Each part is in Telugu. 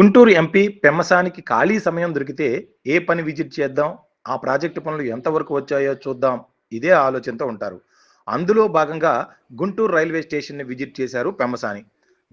గుంటూరు ఎంపీ పెమ్మసానికి ఖాళీ సమయం దొరికితే ఏ పని విజిట్ చేద్దాం? ఆ ప్రాజెక్టు పనులు ఎంతవరకు వచ్చాయో చూద్దాం. ఇదే ఆలోచనతో ఉంటారు. అందులో భాగంగా గుంటూరు రైల్వే స్టేషన్ని విజిట్ చేశారు పెమ్మసాని.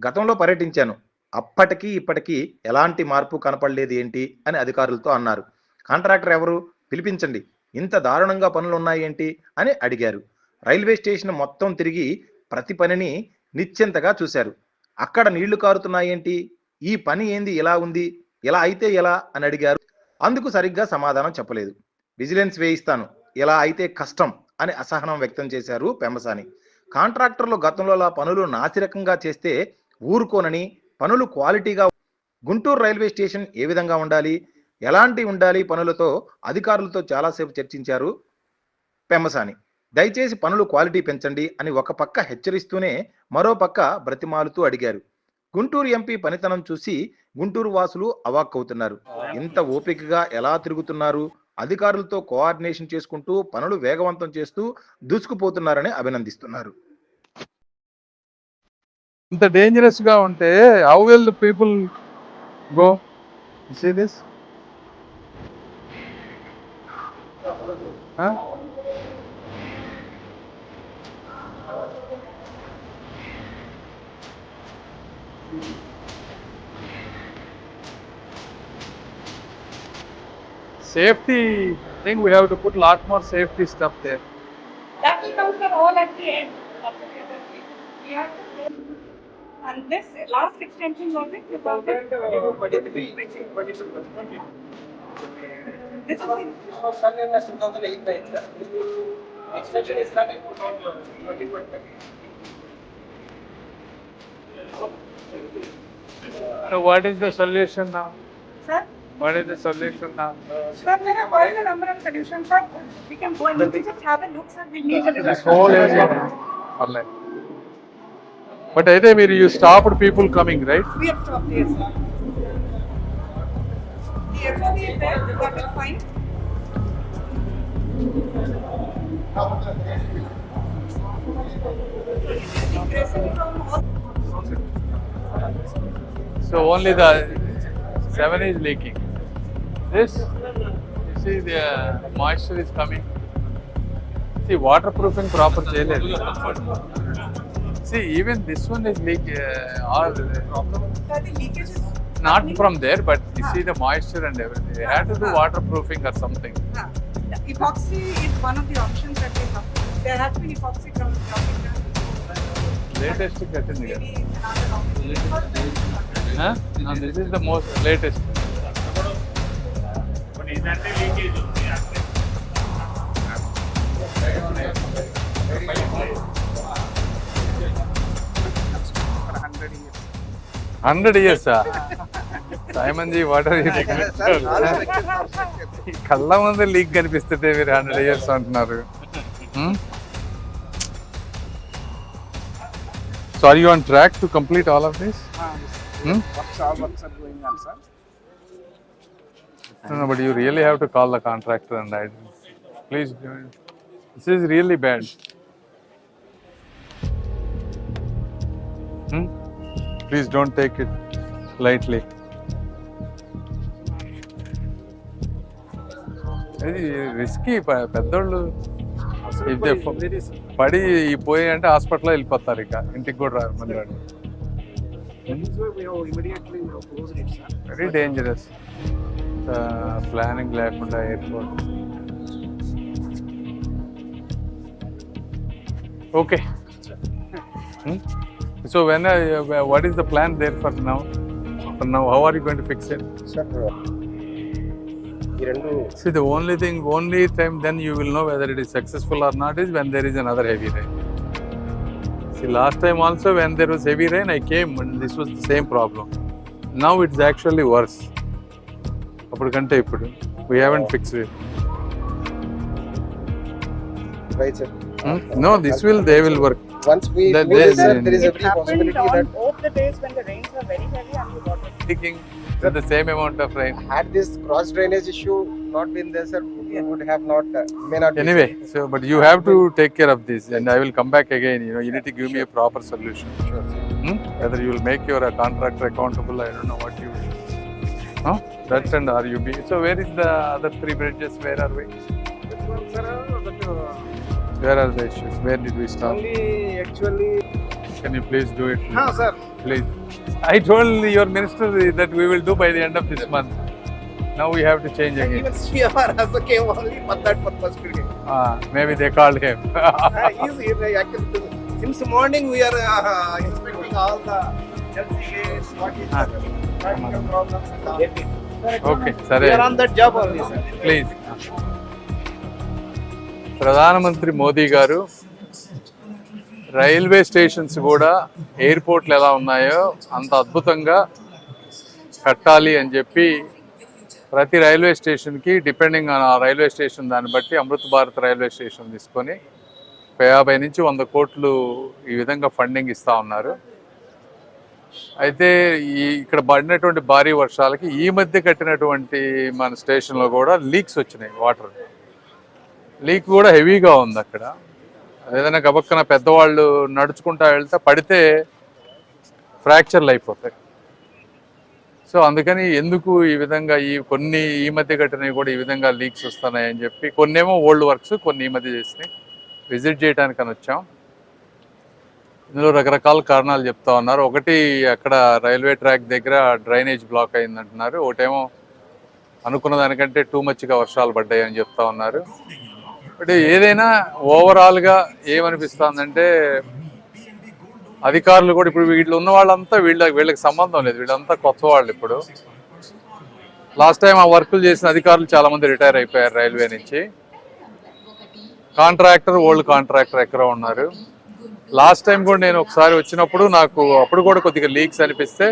గతంలో పర్యటించాను. అప్పటికి ఇప్పటికీ ఎలాంటి మార్పు కనపడలేదు ఏంటి? అని అధికారులతో అన్నారు. కాంట్రాక్టర్ ఎవరు? పిలిపించండి. ఇంత దారుణంగా పనులు ఉన్నాయేంటి అని అడిగారు. రైల్వే స్టేషన్ మొత్తం తిరిగి ప్రతి పనిని నిశ్చింతగా చూశారు. అక్కడ నీళ్ళు కారుతున్నాయేంటి? ఈ పని ఏంది? ఇలా ఉంది? ఇలా అయితే ఎలా? అని అడిగారు. అందుకు సరిగ్గా సమాధానం చెప్పలేదు. విజిలెన్స్ వేయిస్తాను. ఇలా అయితే కష్టం అని అసహనం వ్యక్తం చేశారు పెమ్మసాని కాంట్రాక్టర్లు గతంలో పనులు నాసిరకంగా చేస్తే ఊరుకోనని పనులు క్వాలిటీగా గుంటూరు రైల్వే స్టేషన్ ఏ విధంగా ఉండాలి? ఎలాంటి ఉండాలి పనులతో అధికారులతో చాలాసేపు చర్చించారు పెమ్మసాని దయచేసి పనులు క్వాలిటీ పెంచండి అని ఒక పక్క హెచ్చరిస్తూనే మరో పక్క బ్రతిమాలుతూ అడిగారు. గుంటూరు ఎంపీ పనితనం చూసి గుంటూరు వాసులు అవాక్కవుతున్నారు. ఇంత ఓపికగా ఎలా తిరుగుతున్నారు? అధికారులతో కోఆర్డినేషన్ చేసుకుంటూ పనులు వేగవంతం చేస్తూ దూసుకుపోతున్నారని అభినందిస్తున్నారు. ఇంత డేంజరస్గా ఉంటే how will the people go? See this? Safety I think we have to put a lot more safety stuff there. That will come from all at the end of the river. We have to. And this last extension was it about it? This is in So what is the solution now? Sir? What is the solution now? Sir, there are all the number of solutions, sir. We can go and just have a look, sir. We need a This whole area online. But either way, you stopped people coming, right? We have stopped, yes, sir. The FOB is there, we got it fine. Aggressive from all... So only the seven is leaking. This, you see the moisture is coming. See waterproofing proper చేయలేదు. See even this one is leak. Uh, all Sir, the leakage is. not from there, but you see the moisture and everything. They have to do waterproofing or something. Ah, the Epoxy is one of the options that they have. There has been epoxy from dropping Latest chutney most latest hundred ఇయర్సా సాయమంది వాటర్ కళ్ళ ముందు లీక్ కనిపిస్తుంటే మీరు హండ్రెడ్ ఇయర్స్ అంటున్నారు. So are you on track to complete all of this Works, all works are going on, sir. No, no, but you really have to call the contractor and I, please do it. This is really bad. Hmm? Please don't take it lightly. ఇది రిస్కీ పెద్దోళ్ళు పడి పోయి అంటే హాస్పిటల్లో వెళ్ళిపోతారు ఇక. ఇంటికి కూడా రారు మళ్ళీ. వెరీ డేంజరస్ ప్లానింగ్ లేకుండా airport okay so when what is the plan there for now for now how are you going to fix it sir ఈ రెండు See, the only thing, only time then you will know whether it is successful or not is when there is another heavy rain. See, last time also when there was heavy rain, I came and this was the same problem. Now it's actually worse. అప్పుడు కంటే ఇప్పుడు we haven't fixed it. Right sir Hmm? No, this will, they will work. Once we That do they- this, sir, they- there is It every happened possibility on that both the days when the rains were very heavy and the water. Leaking with the same amount of rain. had this cross drainage issue not been there, sir, we would have not uh, may not. Anyway, sir. so but you have to take care of this and I will come back again, you know, you need to give me a proper solution. Sure. Hmm? Whether you will make your uh, contractor accountable, I don't know what you will. Huh? That's and RUB. So where is the other three bridges? Where are we? One, sir? Uh, Where are the issues? Where did we stop? Only actually Can you please do it? Ha, sir. Please. I told your minister that we will do by the end of this month. Now we have to change again. Even CR also came only for that purpose today. Ah, maybe they called him. Uh, he's here uh, actually. Since morning we are uh, inspecting all the LCAs, what is Ah. the practical problems and all. okay, We సరే are on that job only, sir. Please ప్రధానమంత్రి మోదీ గారు రైల్వే స్టేషన్స్ కూడా ఎయిర్పోర్ట్లు ఎలా ఉన్నాయో అంత అద్భుతంగా కట్టాలి అని చెప్పి ప్రతి రైల్వే స్టేషన్కి డిపెండింగ్ ఆన్ ఆ రైల్వే స్టేషన్ దాన్ని బట్టి అమృత్ భారత్ రైల్వే స్టేషన్ తీసుకొని యాభై నుంచి వంద కోట్లు ఈ విధంగా ఫండింగ్ ఇస్తా ఉన్నారు. అయితే ఈ ఇక్కడ పడినటువంటి భారీ వర్షాలకి ఈ మధ్య కట్టినటువంటి మన స్టేషన్లో కూడా లీక్స్ వచ్చినాయి వాటర్. లీక్ కూడా హెవీగా ఉంది అక్కడ. ఏదైనా గబక్కన పెద్దవాళ్ళు నడుచుకుంటా వెళ్తే పడితే ఫ్రాక్చర్లు అయిపోతాయి సో అందుకని ఎందుకు ఈ విధంగా ఈ కొన్ని ఈ మధ్య కట్టినవి కూడా ఈ విధంగా లీక్స్ వస్తున్నాయి అని చెప్పి కొన్నేమో ఓల్డ్ వర్క్స్ కొన్ని ఈ మధ్య చేసినాయి విజిట్ చేయడానికి అని వచ్చాం. ఇందులో రకరకాల కారణాలు చెప్తా ఉన్నారు. ఒకటి అక్కడ రైల్వే ట్రాక్ దగ్గర డ్రైనేజ్ బ్లాక్ అయిందంటున్నారు. ఒకటేమో అనుకున్న దానికంటే టూ మచ్గా వర్షాలు పడ్డాయి అని చెప్తా ఉన్నారు. అంటే ఏదైనా ఓవరాల్గా ఏమనిపిస్తుందంటే అధికారులు కూడా ఇప్పుడు వీళ్ళు ఉన్న వాళ్ళంతా వీళ్ళ వీళ్ళకి సంబంధం లేదు. వీళ్ళంతా కొత్త వాళ్ళు ఇప్పుడు. లాస్ట్ టైం ఆ వర్కులు చేసిన అధికారులు చాలా మంది రిటైర్ అయిపోయారు రైల్వే నుంచి. కాంట్రాక్టర్ ఓల్డ్ కాంట్రాక్టర్ ఎక్కడ ఉన్నారు. లాస్ట్ టైం కూడా నేను ఒకసారి వచ్చినప్పుడు నాకు అప్పుడు కూడా కొద్దిగా లీక్స్ అనిపిస్తే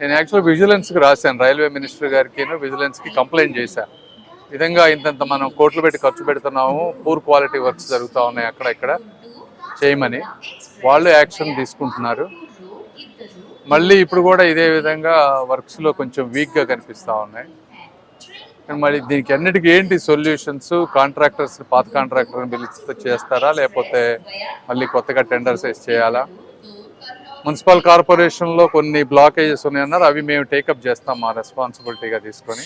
నేను యాక్చువల్ విజిలెన్స్కి రాశాను. రైల్వే మినిస్టర్ గారికి విజిలెన్స్కి కంప్లైంట్ చేశాను విధంగా ఇంతంత మనం కోట్లు పెట్టి ఖర్చు పెడుతున్నాము పూర్ క్వాలిటీ వర్క్స్ జరుగుతూ ఉన్నాయి అక్కడ ఇక్కడ చేయమని వాళ్ళు యాక్షన్ తీసుకుంటున్నారు. మళ్ళీ ఇప్పుడు కూడా ఇదే విధంగా వర్క్స్లో కొంచెం వీక్గా కనిపిస్తూ ఉన్నాయి. మరి దీనికి అన్నిటికీ ఏంటి సొల్యూషన్స్ కాంట్రాక్టర్స్ పాత కాంట్రాక్టర్ని పిలిచి చేస్తారా? లేకపోతే మళ్ళీ కొత్తగా టెండర్స్ వేసి చేయాలా? మున్సిపల్ కార్పొరేషన్లో కొన్ని బ్లాకేజెస్ ఉన్నాయన్నారు అవి మేము టేకప్ చేస్తాం మా రెస్పాన్సిబిలిటీగా తీసుకొని.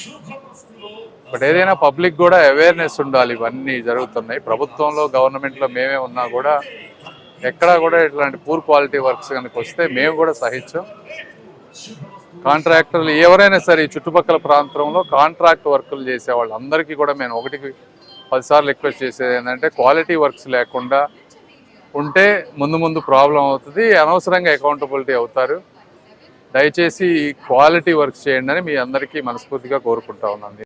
బట్ ఏదైనా పబ్లిక్ కూడా అవేర్నెస్ ఉండాలి ఇవన్నీ జరుగుతున్నాయి. ప్రభుత్వంలో గవర్నమెంట్లో మేమే ఉన్నా కూడా ఎక్కడా కూడా ఇట్లాంటి పూర్ క్వాలిటీ వర్క్స్ కనుక వస్తే మేము కూడా సహించాం. కాంట్రాక్టర్లు ఎవరైనా సరే చుట్టుపక్కల ప్రాంతంలో కాంట్రాక్ట్ వర్కులు చేసే వాళ్ళందరికీ కూడా మేము ఒకటికి పదిసార్లు రిక్వెస్ట్ చేసేది ఏంటంటే క్వాలిటీ వర్క్స్ లేకుండా ఉంటే ముందు ముందు ప్రాబ్లం అవుతుంది అనవసరంగా అకౌంటబిలిటీ అవుతారు. దయచేసి క్వాలిటీ వర్క్స్ చేయండి అని మీ అందరికీ మనస్ఫూర్తిగా కోరుకుంటా ఉన్నాను.